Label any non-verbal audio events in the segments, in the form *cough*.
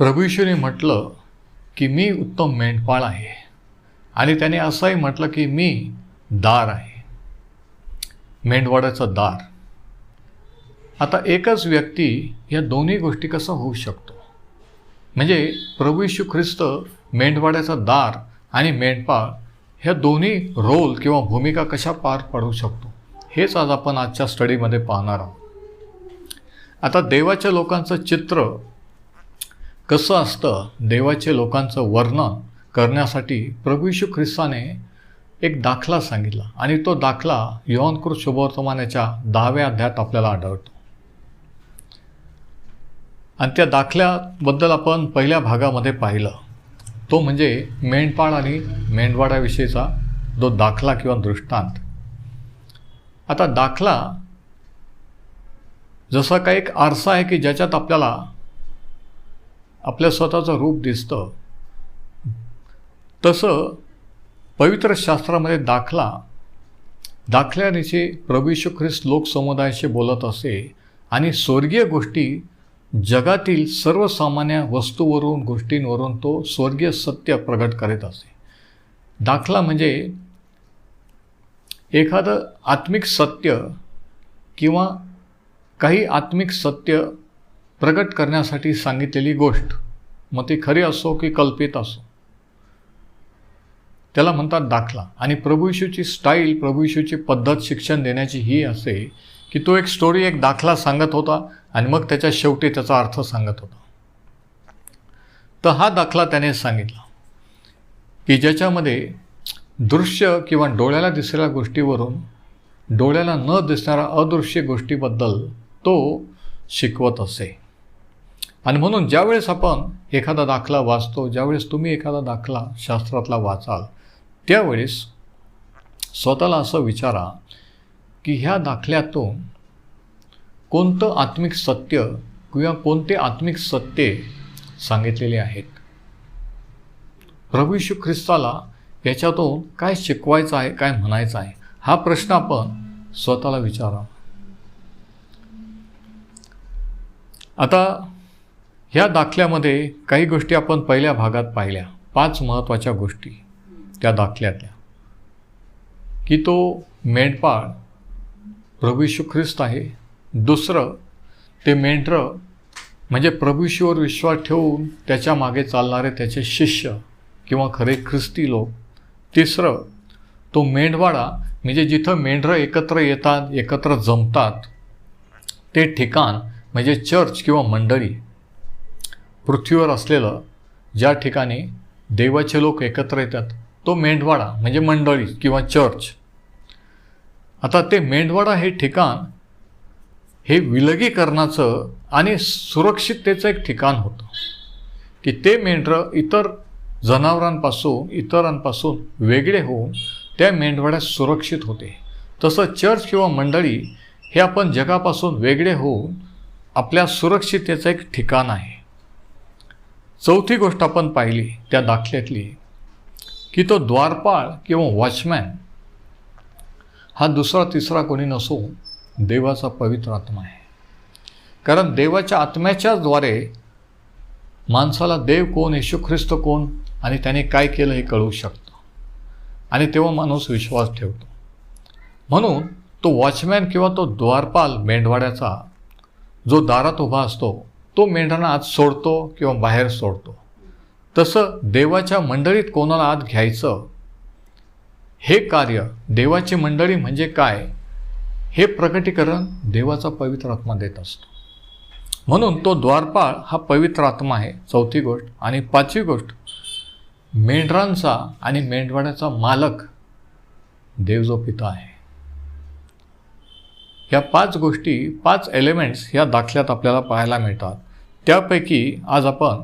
प्रभू म्हटलं की मी उत्तम मेंढपाळ आहे. आणि त्याने असंही म्हटलं की मी दार आहे. मेंढवाड्याचं दार. आता एकच व्यक्ती या दोन्ही गोष्टी कसं होऊ शकतो? म्हणजे प्रभू ख्रिस्त मेंढवाड्याचा दार आणि मेंढपाळ ह्या दोन्ही रोल किंवा भूमिका कशा पार पाडू शकतो? हेच आज आपण आजच्या स्टडीमध्ये पाहणार आहोत. आता देवाच्या लोकांचं चित्र कसं असतं देवाचे लोकांचं वर्णन करण्यासाठी प्रभू यशू ख्रिस्ताने एक दाखला सांगितला. आणि तो दाखला योहनकृत शुभवर्तमानाच्या दहाव्या अध्यात आपल्याला आढळतो. आणि त्या दाखल्याबद्दल आपण पहिल्या भागामध्ये पाहिलं. तो म्हणजे मेंढपाळ आणि मेंढवाड्याविषयीचा जो दाखला किंवा दृष्टांत. आता दाखला जसा का एक आरसा आहे की ज्याच्यात आपल्याला आपल्या स्वतःचं रूप दिसतं. तसं पवित्र शास्त्रामध्ये दाखला दाखल्यानिशी प्रभू ख्रिस्त लोकसमुदायाशी बोलत असे आणि स्वर्गीय गोष्टी जगातील सर्वसामान्य वस्तूवरून गोष्टींवरून तो स्वर्गीय सत्य प्रगट करीत असे. दाखला म्हणजे एखादं आत्मिक सत्य किंवा काही आत्मिक सत्य प्रकट करण्यासाठी सांगितलेली गोष्ट. मग ती खरी असो की कल्पित असो. त्याला म्हणतात दाखला. आणि प्रभू येशूची स्टाईल प्रभू येशूची पद्धत शिक्षण देण्याची ही असे की तो एक स्टोरी एक दाखला सांगत होता आणि मग त्याच्या शेवटी त्याचा अर्थ सांगत होता. तर हा दाखला त्याने सांगितला की ज्याच्यामध्ये दृश्य किंवा डोळ्याला दिसलेल्या गोष्टीवरून डोळ्याला न दिसणाऱ्या अदृश्य गोष्टीबद्दल तो शिकवत असे. आणि म्हणून ज्यावेळेस आपण एखादा दाखला वाचतो ज्यावेळेस तुम्ही एखादा दाखला शास्त्रातला वाचाल त्यावेळेस स्वतःला असं विचारा की ह्या दाखल्यातून कोणतं आत्मिक सत्य किंवा कोणते आत्मिक सत्य सांगितलेले आहेत? प्रभू ख्रिस्ताला याच्यातून काय शिकवायचं आहे काय म्हणायचं आहे हा प्रश्न आपण स्वतःला विचारा आता ह्या दाखल्यामध्ये काही गोष्टी आपण पहिल्या भागात पाहिल्या. पाच महत्त्वाच्या गोष्टी त्या दाखल्यातल्या. की तो मेंढपाळ प्रभू ख्रिस्त आहे. दुसरं ते मेंढरं म्हणजे प्रभूशीवर विश्वास ठेवून त्याच्यामागे चालणारे त्याचे शिष्य किंवा खरे ख्रिस्ती लोक. तिसरं तो मेंढवाडा म्हणजे जिथं मेंढरं एकत्र येतात एकत्र जमतात ते ठिकाण म्हणजे चर्च किंवा मंडळी. पृथ्वीवर असलेलं ज्या ठिकाणी देवाचे लोक एकत्र येतात तो मेंढवाडा म्हणजे मंडळी किंवा चर्च. आता ते मेंढवाडा हे ठिकाण हे विलगीकरणाचं आणि सुरक्षिततेचं एक ठिकाण होतं. की ते मेंढरं इतर जनावरांपासून इतरांपासून वेगळे होऊन त्या मेंढवाड्यात सुरक्षित होते. तसं चर्च किंवा मंडळी हे आपण जगापासून वेगळे होऊन आपल्या सुरक्षिततेचं एक ठिकाण आहे. चौथी गोष्ट आपण पाहिली त्या दाखल्यातली की तो द्वारपाळ किंवा वॉचमॅन हा दुसरा तिसरा कोणी नसून देवाचा पवित्र आत्मा आहे. कारण देवाच्या आत्म्याच्याद्वारे माणसाला देव कोण येशू ख्रिस्त कोण आणि त्याने काय केलं हे कळू शकतं. आणि तेव्हा माणूस विश्वास ठेवतो. म्हणून तो वॉचमॅन किंवा तो द्वारपाल मेंढवाड्याचा जो दारात उभा असतो तो मेंढरांना आत सोडतो किंवा बाहेर सोडतो. तसं देवाच्या मंडळीत कोणाला आत घ्यायचं? हे कार्य देवाची मंडळी म्हणजे काय? हे प्रकटीकरण देवाचा पवित्र आत्मा देत असतो. म्हणून तो द्वारपाळ हा पवित्र आत्मा आहे. चौथी गोष्ट आणि पाचवी गोष्ट मेंढरांचा आणि मेंढवाड्याचा मालक देव जो पिता आहे. ह्या पाच गोष्टी पाच एलिमेंट्स ह्या दाखल्यात आपल्याला पाहायला मिळतात. त्यापैकी आज आपण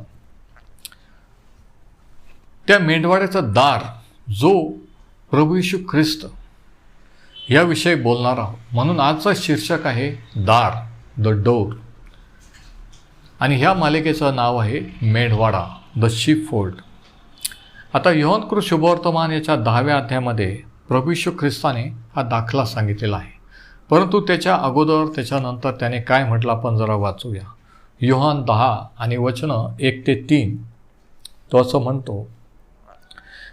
त्या मेंढवाड्याचा दार जो प्रभू यशू ख्रिस्त याविषयी बोलणार आहोत. म्हणून आजचं शीर्षक आहे दार द डोर. आणि ह्या मालिकेचं नाव आहे मेढवाडा द शिप फोल्ड आता योहनकृत शुभवर्तमान याच्या दहाव्या अध्यायामध्ये प्रभू ख्रिस्ताने हा दाखला सांगितलेला आहे. परंतु त्याच्या अगोदर त्याच्यानंतर त्याने काय म्हटलं आपण जरा वाचूया. योहान दहा आणि वचनं एक ते तीन. तो असं म्हणतो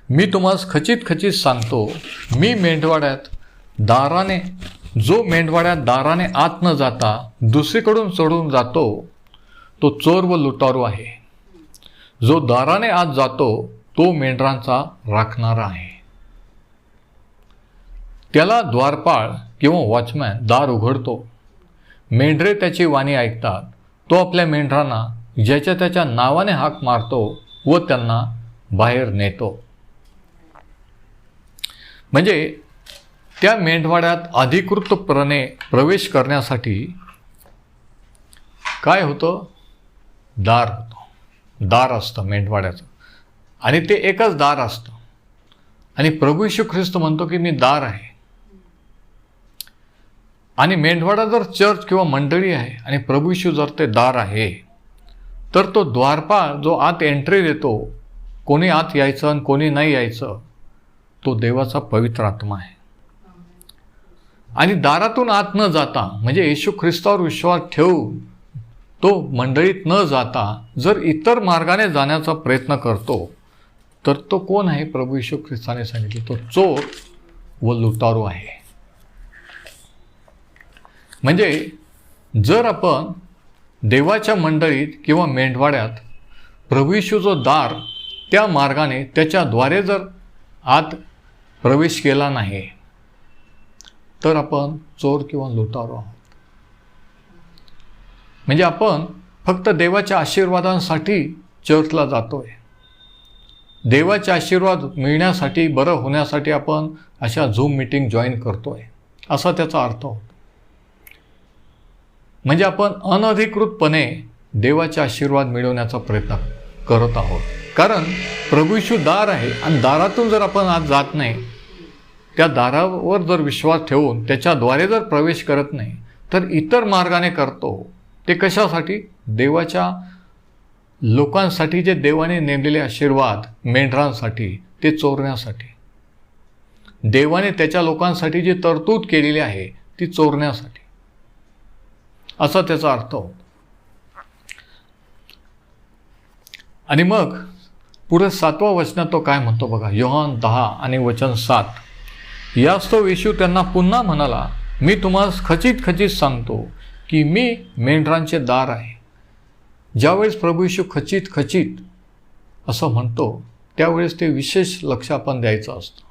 मी तुम्हास खचित खचित सांगतो मी मेंढवाड्यात दाराने जो मेंढवाड्यात दाराने आत न जाता दुसरीकडून चढून जातो तो चोर व लुटारू आहे. जो दाराने आत जातो तो मेंढरांचा राखणारा आहे. त्याला द्वारपाळ किंवा वॉचमॅन दार उघडतो. मेंढरे त्याची वाणी ऐकतात. तो आपल्या मेंढरांना ज्याच्या त्याच्या नावाने हाक मारतो व त्यांना बाहेर नेतो. म्हणजे त्या मेंढवाड्यात अधिकृतपणे प्रवेश करण्यासाठी काय होतं? दार होतं. दार असतं मेंढवाड्याचं. आणि ते एकच दार असतं. आणि प्रभू यशू ख्रिस्त म्हणतो की मी दार आहे. आणि मेंढवाडा जर चर्च किंवा मंडळी आहे आणि प्रभू यशू जर ते दार आहे तर तो द्वारपाळ जो आत एंट्री देतो कोणी आत यायचं आणि कोणी नाही यायचं तो देवाचा पवित्र आत्मा आहे. आणि दारातून आत न जाता म्हणजे येशू ख्रिस्तावर विश्वास ठेवून तो मंडळीत न जाता जर इतर मार्गाने जाण्याचा प्रयत्न करतो तर तो कोण आहे? प्रभू येशू ख्रिस्ताने सांगितले तो चोर व लुटारू आहे. म्हणजे जर आपण देवाच्या मंडळीत किंवा मेंढवाड्यात प्रभूशूचं जो दार त्या मार्गाने त्याच्याद्वारे जर आत प्रवेश केला नाही तर आपण चोर किंवा लुटारो आहोत. म्हणजे आपण फक्त देवाच्या आशीर्वादांसाठी चर्चला जातोय. देवाचे आशीर्वाद मिळण्यासाठी बरं होण्यासाठी आपण अशा झूम मिटिंग जॉईन करतोय असा त्याचा अर्थ होतो. म्हणजे आपण अनधिकृतपणे देवाचे आशीर्वाद मिळवण्याचा प्रयत्न करत आहोत. कारण प्रभूशू दार आहे आणि दारातून जर आपण आज जात नाही त्या दारावर जर विश्वास ठेवून त्याच्याद्वारे जर प्रवेश करत नाही तर इतर मार्गाने करतो. ते कशासाठी? देवाच्या लोकांसाठी जे देवाने नेमलेले आशीर्वाद मेंढरांसाठी ते चोरण्यासाठी. देवाने त्याच्या लोकांसाठी जी तरतूद केलेली आहे ती चोरण्यासाठी. असा त्याचा अर्थ होतो. आणि मग पुढे सातवा वचनात तो काय म्हणतो बघा? योहान दहा आणि वचन सात. यास्तव येशू त्यांना पुन्हा म्हणाला मी तुम्हाला खचित खचित सांगतो की मी मेंढरांचे दार आहे. ज्यावेळेस प्रभू येशू खचित खचित असं म्हणतो त्यावेळेस ते विशेष लक्ष आपण द्यायचं असतं.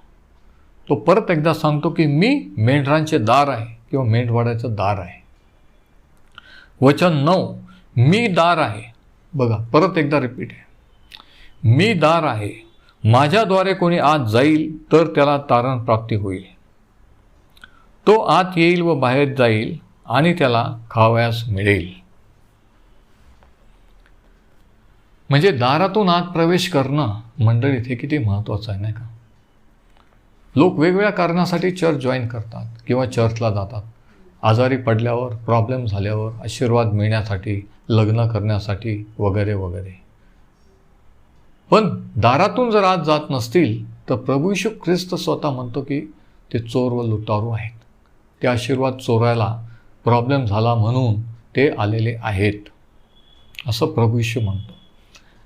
तो परत एकदा सांगतो की मी मेंढरांचे दार आहे किंवा मेंढवाड्याचं दार आहे. वचन नऊ. मी दार आहे. बघा परत एकदा रिपीट आहे. मी दार आहे. माझ्याद्वारे कोणी आत जाईल तर त्याला तारण प्राप्ती होईल. तो आत येईल व बाहेर जाईल आणि त्याला खावयास मिळेल. म्हणजे दारातून आत प्रवेश करणं मंडळीत हे किती महत्त्वाचं आहे नाही का? लोक वेगवेगळ्या कारणासाठी चर्च जॉईन करतात किंवा चर्चला जातात. आजारी पडल्यावर प्रॉब्लेम झाल्यावर आशीर्वाद मिळण्यासाठी लग्न करण्यासाठी वगैरे वगैरे. पण दारातून जर आज जात नसतील तर प्रभू यशू ख्रिस्त स्वतः म्हणतो की ते चोर व लुटारू आहेत. ते आशीर्वाद चोरायला प्रॉब्लेम झाला म्हणून ते आलेले आहेत. असं प्रभू यशू म्हणतो.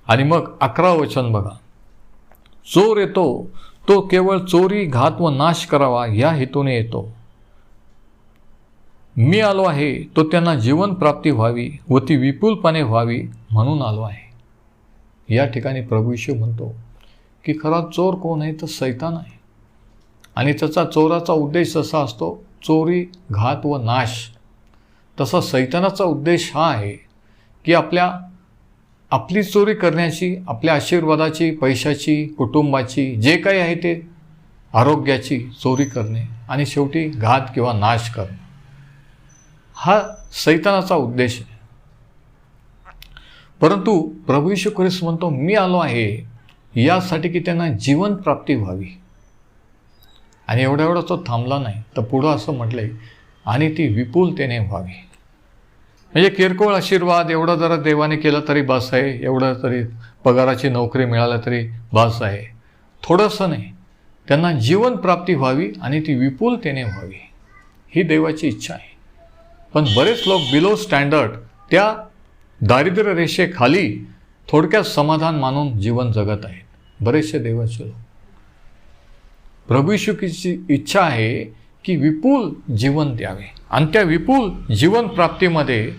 आणि मग अकरा वचन बघा. चोर येतो तो केवळ चोरी घात व नाश करावा या हेतूने येतो. मी आलो आहे तो त्यांना जीवनप्राप्ती व्हावी व ती विपुलपणे व्हावी म्हणून आलो आहे. या ठिकाणी प्रभू यशू म्हणतो की खरा चोर कोण आहे? तर सैतान आहे. आणि त्याचा चोराचा उद्देश असा असतो चोरी घात व नाश तसा सैतानाचा उद्देश हा आहे की आपल्या आपली चोरी करण्याची आपल्या आशीर्वादाची पैशाची कुटुंबाची जे काही आहे ते आरोग्याची चोरी करणे आणि शेवटी घात किंवा नाश करणे. हा सैतानाचा उद्देश आहे. परंतु प्रभू यशू ख्रिस्त म्हणतो मी आलो आहे यासाठी की त्यांना जीवन प्राप्ती व्हावी. आणि एवढा एवढा तो थांबला नाही. तर पुढं असं म्हटलंय आणि ती विपुलतेने व्हावी. म्हणजे किरकोळ आशीर्वाद एवढं जरा देवाने केलं तरी बस आहे एवढं तरी पगाराची नोकरी मिळालं तरी बस आहे. थोडंसं नाही. त्यांना जीवन प्राप्ती व्हावी आणि ती विपुलतेने व्हावी. ही देवाची इच्छा आहे. पण बरेच लोक बिलो स्टँडर्ड त्या दारिद्र्य रेषेखाली थोडक्यात समाधान मानून जीवन जगत आहेत. बरेचसे देवाचे लोक. प्रभूशुकीची इच्छा आहे की विपुल जीवन द्यावे. आणि त्या विपुल जीवन प्राप्तीमध्ये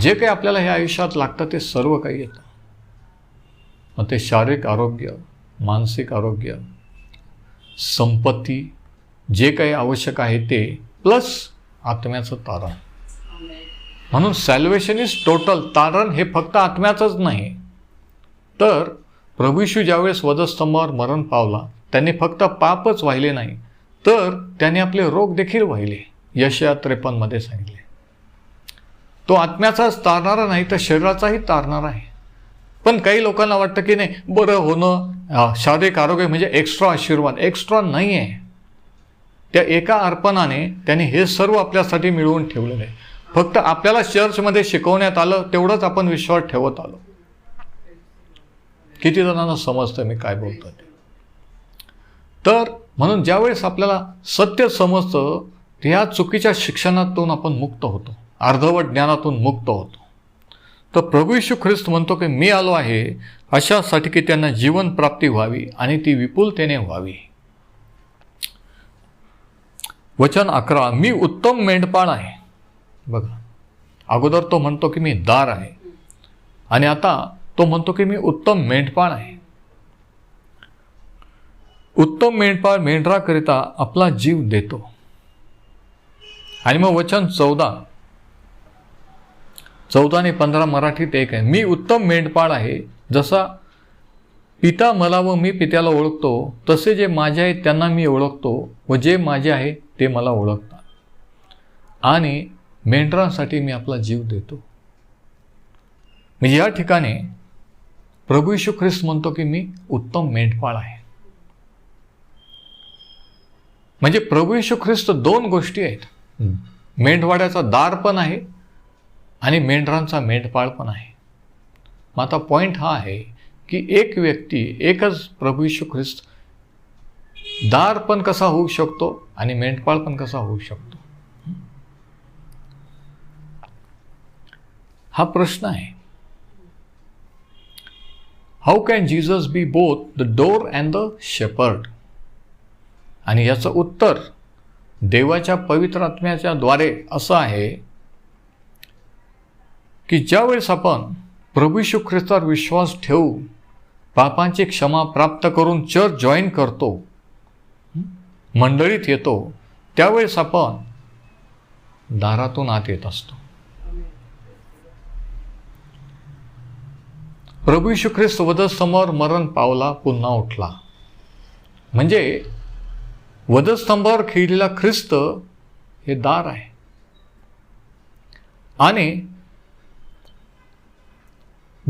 जे काही आपल्याला ह्या आयुष्यात लागतं ते सर्व काही येतं. मग ते शारीरिक आरोग्य मानसिक आरोग्य संपत्ती जे काही आवश्यक आहे ते प्लस आत्म्याचं तारण. म्हणून सॅल्वेशन इज टोटल तारण हे फक्त आत्म्याचंच नाही. तर प्रभू येशू ज्यावेळेस वधस्तंभावर मरण पावला त्यांनी फक्त पापच वाहिले नाही तर त्याने आपले रोग देखील वाहिले यशया त्रेपन्नमध्ये सांगितले. तो आत्म्याचाच तारणारा नाही तर शरीराचाही तारणारा आहे. पण काही लोकांना वाटतं की नाही बरं होणं शारीरिक आरोग्य म्हणजे एक्स्ट्रा आशीर्वाद एक्स्ट्रा नाही आहे त्या एका अर्पणाने त्याने हे सर्व आपल्यासाठी मिळवून ठेवलेलं. आहे फक्त आपल्याला चर्चमध्ये शिकवण्यात आलं तेवढंच आपण विश्वास ठेवत आलो. किती जणांना समजतं मी काय बोलतो ते. तर म्हणून ज्यावेळेस आपल्याला सत्य समजतं त्या चुकीच्या शिक्षणातून आपण मुक्त होतो. अर्धवट ज्ञानातून मुक्त होतो. तर प्रभू यशू ख्रिस्त म्हणतो की मी आलो आहे अशासाठी की त्यांना जीवन प्राप्ती व्हावी आणि ती विपुलतेने व्हावी. वचन अकरा. मी उत्तम मेंढपाळ आहे. बघा. अगोदर तो म्हणतो की मी दार आहे. आणि आता तो म्हणतो की मी उत्तम मेंढपाळ आहे. उत्तम मेंढपाळ मेंढराकरिता आपला जीव देतो. आणि मग वचन चौदा. चौदा आणि पंधरा मराठीत एक आहे. मी उत्तम मेंढपाळ आहे. जसा पिता मला व मी पित्याला ओळखतो तसे जे माझे आहेत त्यांना मी ओळखतो व जे माझे आहे ते मला ओळखतात. आणि मेंढरांसाठी मी आपला जीव देतो. म्हणजे या ठिकाणी प्रभू यशू ख्रिस्त म्हणतो की मी उत्तम मेंढपाळ आहे. म्हणजे प्रभू यशू ख्रिस्त दोन गोष्टी आहेत. मेंढवाड्याचा दार पण आहे आणि मेंढरांचा मेंढपाळ पण आहे. मग आता पॉईंट हा आहे की एक व्यक्ती एकच प्रभू यशू ख्रिस्त दार पण कसा होऊ शकतो आणि मेंढपाळ पण कसा होऊ शकतो? हा प्रश्न आहे. How can Jesus be both the door and the shepherd आणि याचं उत्तर देवाच्या पवित्र आत्म्याच्या द्वारे असं आहे की ज्यावेळेस आपण प्रभू ख्रिस्तावर विश्वास ठेवू पापांची क्षमा प्राप्त करून चर्च जॉईन करतो मंडळीत येतो त्यावेळेस आपण दारातून आत येत असतो. प्रभू यशू ख्रिस्त वधस्तंभावर मरण पावला पुन्हा उठला. म्हणजे वधस्तंभावर खेळलेला ख्रिस्त हे दार आहे. आणि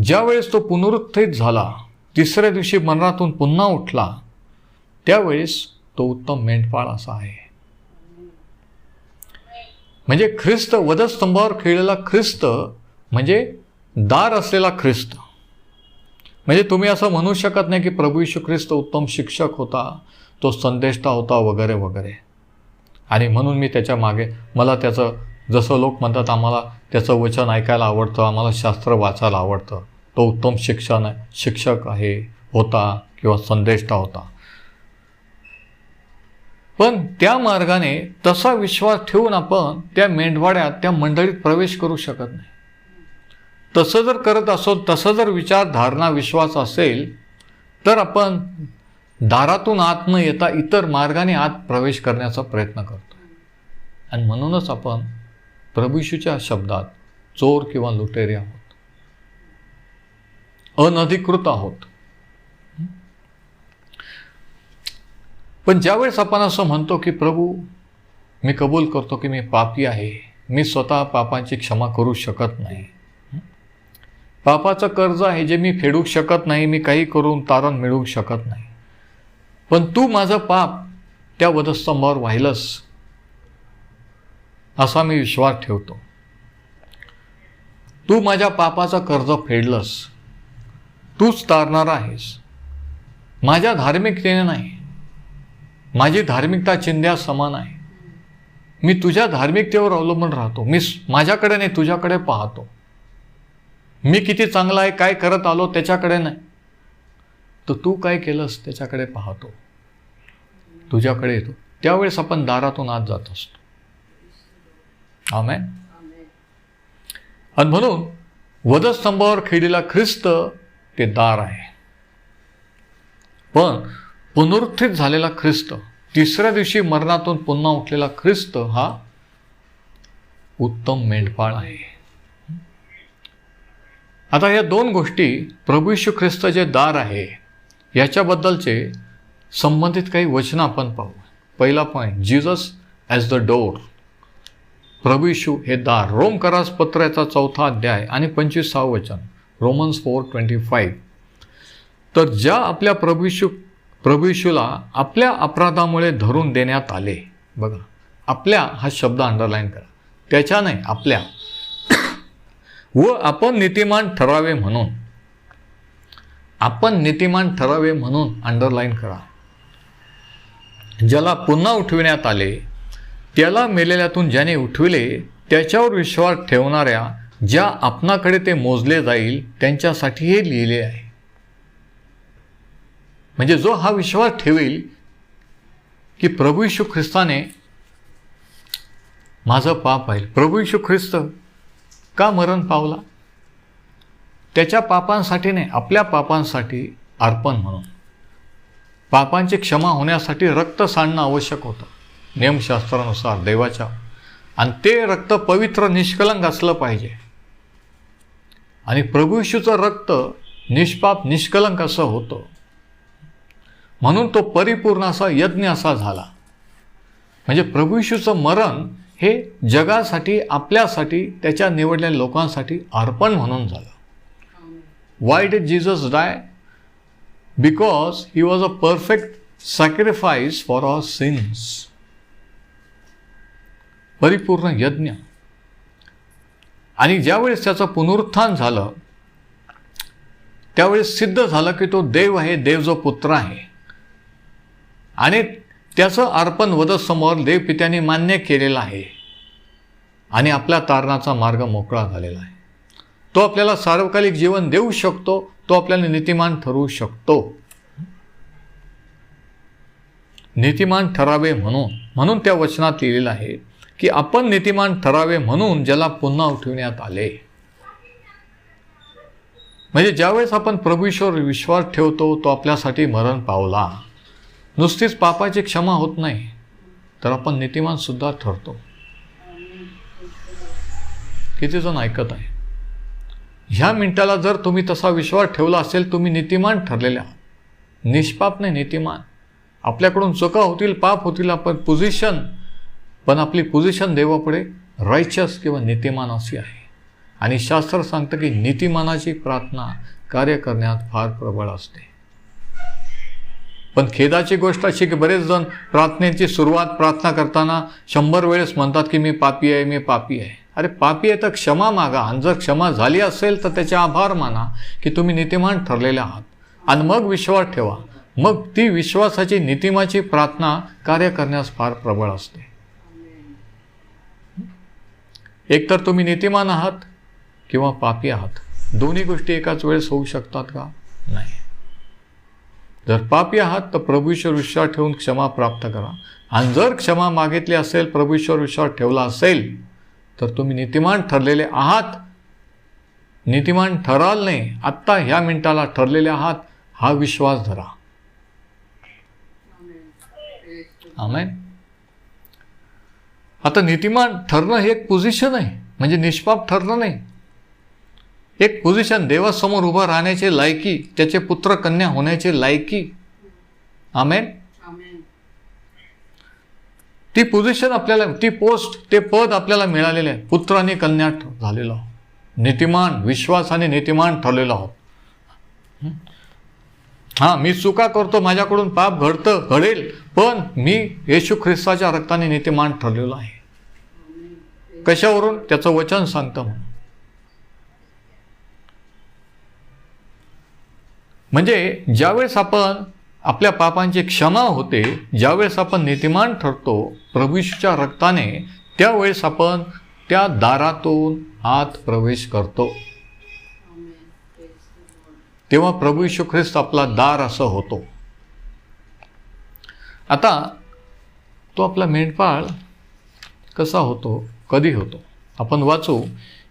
ज्यावेळेस तो पुनरुत्थित झाला तिसऱ्या दिवशी मरणातून पुन्हा उठला त्यावेळेस तो उत्तम मेंढपाळ असा आहे. म्हणजे ख्रिस्त वधस्तंभावर खेळलेला ख्रिस्त म्हणजे दार असलेला ख्रिस्त. म्हणजे तुम्ही असं म्हणू शकत नाही की प्रभू यशू ख्रिस्त उत्तम शिक्षक होता तो संदेष्टा होता वगैरे वगैरे. आणि म्हणून मी त्याच्यामागे मला त्याचं जसं लोक म्हणतात आम्हाला त्याचं वचन ऐकायला आवडतं आम्हाला शास्त्र वाचायला आवडतं. तो उत्तम शिक्षण शिक्षक आहे होता किंवा संदेष्टा होता. पण त्या मार्गाने तसा विश्वास ठेवून आपण त्या मेंढवाड्यात त्या मंडळीत प्रवेश करू शकत नाही. तसं जर करत असो तसं जर विचार धारणा विश्वास असेल तर आपण दारातून आत न येता इतर मार्गाने आत प्रवेश करण्याचा प्रयत्न करतो. आणि म्हणूनच आपण प्रभूशूच्या शब्दात चोर किंवा लुटेरे आहोत. अनधिकृत आहोत. पण ज्यावेळेस आपण असं म्हणतो की प्रभू मी कबूल करतो की मी पापी आहे. मी स्वतः पापांची क्षमा करू शकत नाही. पापाचं कर्ज आहे जे मी फेडू शकत नाही मी काही करून तारण मिळवू शकत नाही. पण तू माझं पाप त्या वधस्तंभावर वाहिलंस असा मी विश्वास ठेवतो. तू माझ्या पापाचं कर्ज फेडलंस. तूच तारणार आहेस. माझ्या धार्मिकतेने नाही. माझी धार्मिकता चिंध्या समान आहे. मी तुझ्या धार्मिकतेवर अवलंबून राहतो. मी माझ्याकडे नाही तुझ्याकडे पाहतो. मी किती चांगला आहे काय करत आलो त्याच्याकडे नाही. तर तू काय केलंस त्याच्याकडे पाहतो. तुझ्याकडे येतो. त्यावेळेस आपण दारातून आत जात असतो. आमेन. आणि म्हणून वधस्तंभावर खेळलेला ख्रिस्त ते दार आहे. पण पुनरुत्थित झालेला ख्रिस्त तिसऱ्या दिवशी मरणातून पुन्हा उठलेला ख्रिस्त हा उत्तम मेंढपाळ आहे. आता या दोन गोष्टी प्रभू ख्रिस्त जे दार आहे याच्याबद्दलचे संबंधित काही वचनं आपण पाहू. पहिला point Jesus as the door प्रभू हे दार. रोम करास पत्राचा चौथा अध्याय आणि पंचवीसावं वचन रोमन्स फोर ट्वेंटी फाईव्ह तर ज्या आपल्या प्रभू प्रभू येशूला आपल्या अपराधामुळे धरून देण्यात आले. बघा आपल्या हा शब्द अंडरलाईन करा. त्याच्या नाही आपल्या *coughs* व आपण नीतिमान ठरावे म्हणून आपण नीतिमान ठरावे म्हणून अंडरलाईन करा. ज्याला पुन्हा उठविण्यात आले त्याला मेलेल्यातून ज्याने उठविले त्याच्यावर विश्वास ठेवणाऱ्या ज्या आपणाकडे ते मोजले जाईल त्यांच्यासाठी हे लिहिले आहे. म्हणजे जो हा विश्वास ठेवेल की प्रभू यशू ख्रिस्ताने माझं पाप आहे प्रभू यशू ख्रिस्त का मरण पावला? त्याच्या पापांसाठी नाही आपल्या पापांसाठी अर्पण म्हणून. पापांची क्षमा होण्यासाठी रक्त सांडणं आवश्यक होतं. नियमशास्त्रानुसार देवाच्या. आणि ते रक्त पवित्र निष्कलंक असलं पाहिजे. आणि प्रभू यशूचं रक्त निष्पाप निष्कलंक असं होतं. म्हणून तो परिपूर्ण असा यज्ञ असा झाला. म्हणजे प्रभू मरण हे जगासाठी आपल्यासाठी त्याच्या निवडलेल्या लोकांसाठी अर्पण म्हणून झालं. Why did Jesus die because he was a perfect sacrifice for our sins परिपूर्ण यज्ञ. आणि ज्यावेळेस त्याचं पुनरुत्थान झालं त्यावेळेस सिद्ध झालं की तो देव आहे देव जो पुत्र आहे. आणि त्याचं अर्पण वधसमोर देवपित्याने मान्य केलेलं आहे. आणि आपल्या तारणाचा मार्ग मोकळा झालेला आहे. तो आपल्याला सार्वकालिक जीवन देऊ शकतो तो आपल्याला नीतिमान ठरवू शकतो. नीतिमान ठरावे म्हणून म्हणून त्या वचनात लिहिलेलं आहे की आपण नीतिमान ठरावे म्हणून ज्याला पुन्हा उठविण्यात आले. म्हणजे ज्यावेळेस आपण प्रभूश्वर विश्वास ठेवतो तो आपल्यासाठी मरण पावला. नुसतीच पापाची क्षमा होत नाही तर आपण नीतिमान सुद्धा ठरतो. किती जण ऐकत आहे? ह्या मिनिटाला जर तुम्ही तसा विश्वास ठेवला असेल तुम्ही नीतिमान ठरलेले आहात निष्पाप नाही नीतिमान. आपल्याकडून चुका होतील पाप होतील आपण पोझिशन पण आपली पोझिशन देवापुढे रायचस किंवा नीतिमान अशी आहे. आणि शास्त्र सांगतं की नीतिमानाची प्रार्थना कार्य करण्यात फार प्रबळ असते. पण खेदाची गोष्ट अशी की बरेच जण प्रार्थनेची सुरुवात प्रार्थना करताना शंभर वेळेस म्हणतात की मी पापी आहे मी पापी आहे. अरे पापी आहे तर क्षमा मागा. आणि जर क्षमा झाली असेल तर त्याचे आभार माना की तुम्ही नीतिमान ठरलेले आहात. आणि मग विश्वास ठेवा. मग ती विश्वासाची नीतिमाची प्रार्थना कार्य करण्यास फार प्रबळ असते. एकतर तुम्ही नीतिमान आहात किंवा पापी आहात. दोन्ही गोष्टी एकाच वेळेस होऊ शकतात का? नाही. जर पापी आहात तर प्रभूश्वर विश्वास ठेवून क्षमा प्राप्त करा. आणि जर क्षमा मागितली असेल प्रभूश्वर विश्वास ठेवला असेल तर तुम्ही नीतिमान ठरलेले आहात. नीतिमान ठराल नाही. आत्ता ह्या मिनिटाला ठरलेले आहात. हा विश्वास धरा. आमेन. आता नीतिमान ठरणं हे एक पोझिशन आहे. म्हणजे निष्पाप ठरणं नाही. एक पोझिशन देवासमोर उभं राहण्याची लायकी त्याचे पुत्र कन्या होण्याची लायकी. आमेन ती पोझिशन आपल्याला ती पोस्ट ते पद आपल्याला मिळालेले आहे. पुत्र आणि कन्या झालेलो आहोत. नीतिमान विश्वासाने नीतिमान ठरलेलो आहोत. हां? मी चुका करतो माझ्याकडून पाप घडतं घडेल पण मी येशू ख्रिस्ताच्या रक्ताने नीतिमान ठरलेलो आहे. कशावरून? त्याचं वचन सांगतं म्हणून. म्हणजे ज्यावेळेस आपण आपल्या पापांची क्षमा होते ज्यावेळेस आपण नीतिमान ठरतो प्रभूच्या रक्ताने त्यावेळेस आपण त्या दारातून आत प्रवेश करतो. तेव्हा प्रभू यशू ख्रिस्त आपला दार असं होतो. आता तो आपला मेंढपाळ कसा होतो? कधी होतो? आपण वाचू.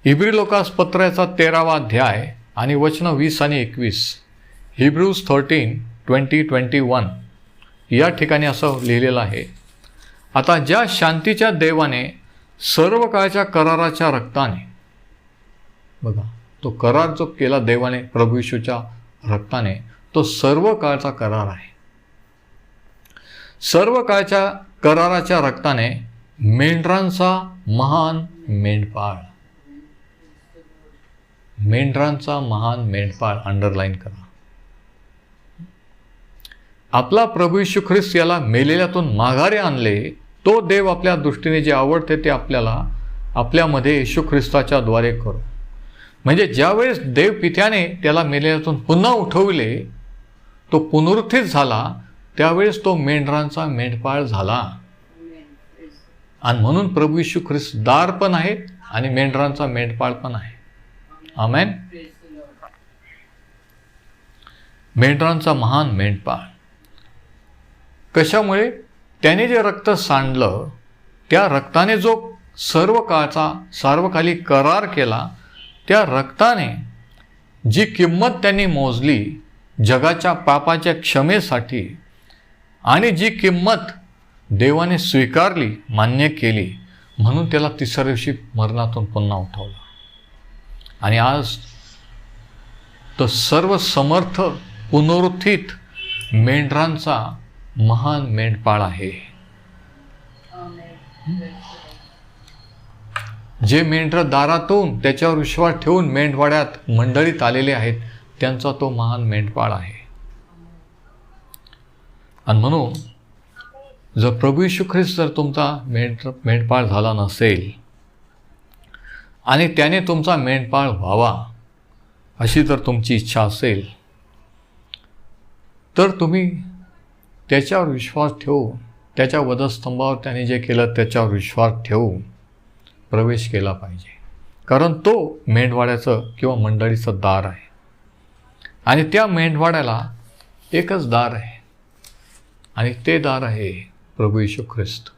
इब्री लोकास पत्राचा तेरावा अध्याय आणि वचन वीस आणि एकवीस. Hebrews thirteen twenty twenty one या ठिकाणी असं लिहिलेलं आहे. आता ज्या शांतीच्या देवाने सर्व काळच्या कराराच्या रक्ताने बघा तो करार जो केला देवाने प्रभू रक्ताने तो सर्व काळचा करार आहे. सर्व काळच्या कराराच्या रक्ताने मेंढरांचा महान मेंढपाळ. मेंढरांचा महान मेंढपाळ अंडरलाईन करा. आपला प्रभू यशू ख्रिस्त याला मेलेल्यातून माघारे आणले तो देव आपल्या दृष्टीने जे आवडते ते आपल्याला आपल्यामध्ये येशू ख्रिस्ताच्या द्वारे करू. म्हणजे ज्यावेळेस देव पित्याने त्याला मेलेल्यातून पुन्हा उठवले तो पुनरुत्थित झाला त्यावेळेस तो मेंढरांचा मेंढपाळ झाला. आणि म्हणून प्रभू यशू ख्रिस्त दार पण आहे आणि मेंढरांचा मेंढपाळ पण आहे. आमेन? मेंढरांचा महान मेंढपाळ. कशामुळे? त्याने जे रक्त सांडलं त्या रक्ताने जो सर्व काळचा सार्वकालिक करार केला त्या रक्ताने जी किंमत त्यांनी मोजली जगाच्या पापाच्या क्षमेसाठी आणि जी किंमत देवाने स्वीकारली मान्य केली म्हणून त्याला तिसऱ्या दिवशी मरणातून पुन्हा उठवलं. आणि आज तो सर्व समर्थ पुनरुत्थित मेंढरांचा महान मेंढपाळ आहे. जे मेंढरं दारातून त्याच्यावर विश्वास ठेवून मेंढवाड्यात मंडळीत आलेले आहेत त्यांचा तो महान मेंढपाळ आहे. आणि म्हणून जर प्रभू यशू ख्रिस्त जर तुमचा मेंढ मेंढपाळ झाला नसेल आणि त्याने तुमचा मेंढपाळ व्हावा अशी जर तुमची इच्छा असेल तर तुम्ही त्याच्यावर विश्वास ठेवून त्याच्या वधस्तंभावर त्याने जे केलं त्याच्यावर विश्वास ठेवून प्रवेश केला पाहिजे. कारण तो मेंढवाड्याचं किंवा मंडळीचं दार आहे. आणि त्या मेंढवाड्याला एकच दार आहे. आणि ते दार आहे प्रभू येशू ख्रिस्त.